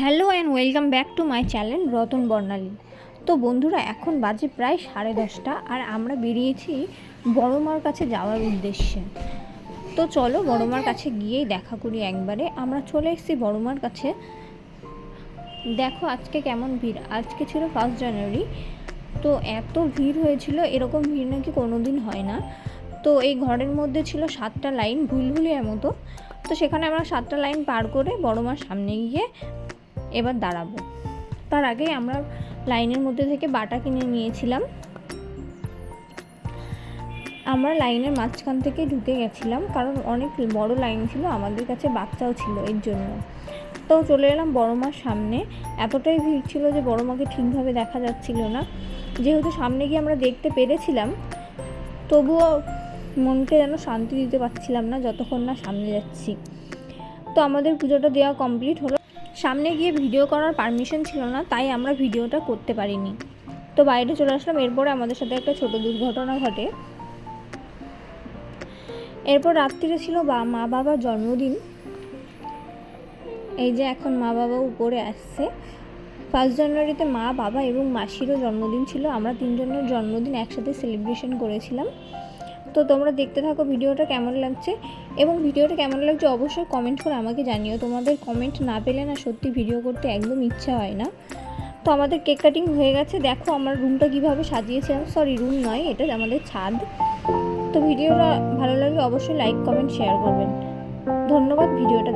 Hello and welcome back to my channel Ratan Barnali. তো বন্ধুরা, এখন বাজে প্রায় সাড়ে দশটা আর আমরা বেরিয়েছি বড়মার কাছে যাওয়ার উদ্দেশ্যে। তো চলো বড়মার কাছে গিয়েই দেখা করি একবারে। আমরা চলে এসেছি বড়মার কাছে। দেখো আজকে কেমন ভিড়। আজকে ছিল ফার্স্ট জানুয়ারি তো এত ভিড় হয়েছিল, এরকম ভিড় নাকি কোনো দিন হয় না। তো এই ঘরের মধ্যে ছিল সাতটা লাইন, ভুলভুলিয়ার মতো। তো সেখানে আমরা সাতটা লাইন পার করে বড় মার সামনে গিয়ে এবার দাঁড়াবো। তার আগে আমরা লাইনের মধ্যে থেকে বাটা কিনে নিয়েছিলাম। আমরা লাইনের মাঝখান থেকে ঢুকে গেছিলাম, কারণ অনেক বড় লাইন ছিল, আমাদের কাছে বাচ্চাও ছিল এর জন্য। তো চলে এলাম বড় মার সামনে। এতটাই ভিড় ছিল যে বড় মাকে ঠিকভাবে দেখা যাচ্ছিল না। যেহেতু সামনে গিয়ে আমরা দেখতে পেরেছিলাম, তবুও মনকে যেন শান্তি দিতে পারছিলাম না, যতক্ষণ না সামনে যাচ্ছি। তো আমাদের পুজোটা দেওয়া কমপ্লিট হলো। সামনে গিয়ে ভিডিও করার পারমিশন ছিল না, তাই আমরা ভিডিওটা করতে পারিনি। তো বাইরে চলে আসলাম, এরপরে আমাদের সাথে একটা ছোট দুর্ঘটনা ঘটে। এরপর রাত্রিরে ছিল বা মা বাবার জন্মদিন। এই যে এখন মা বাবা উপরে আসছে। ফার্স্ট জানুয়ারিতে মা বাবা এবং মাসিরও জন্মদিন ছিল, আমরা তিনজনের জন্মদিন একসাথে সেলিব্রেশন করেছিলাম। তো তোমরা দেখতে থাকো ভিডিওটা কেমন লাগছে। এবং ভিডিওটা কেমন লাগছে অবশ্যই কমেন্ট করে আমাকে জানিও। তোমাদের কমেন্ট না পেলে না সত্যি ভিডিও করতে একদম ইচ্ছা হয় না। তো আমাদের কেক কাটিং হয়ে গেছে। দেখো আমার রুমটা কীভাবে সাজিয়েছিলাম সরি রুম নয়, এটা আমাদের ছাদ। তো ভিডিওটা ভালো লাগলে অবশ্যই লাইক কমেন্ট শেয়ার করবেন। ধন্যবাদ ভিডিওটা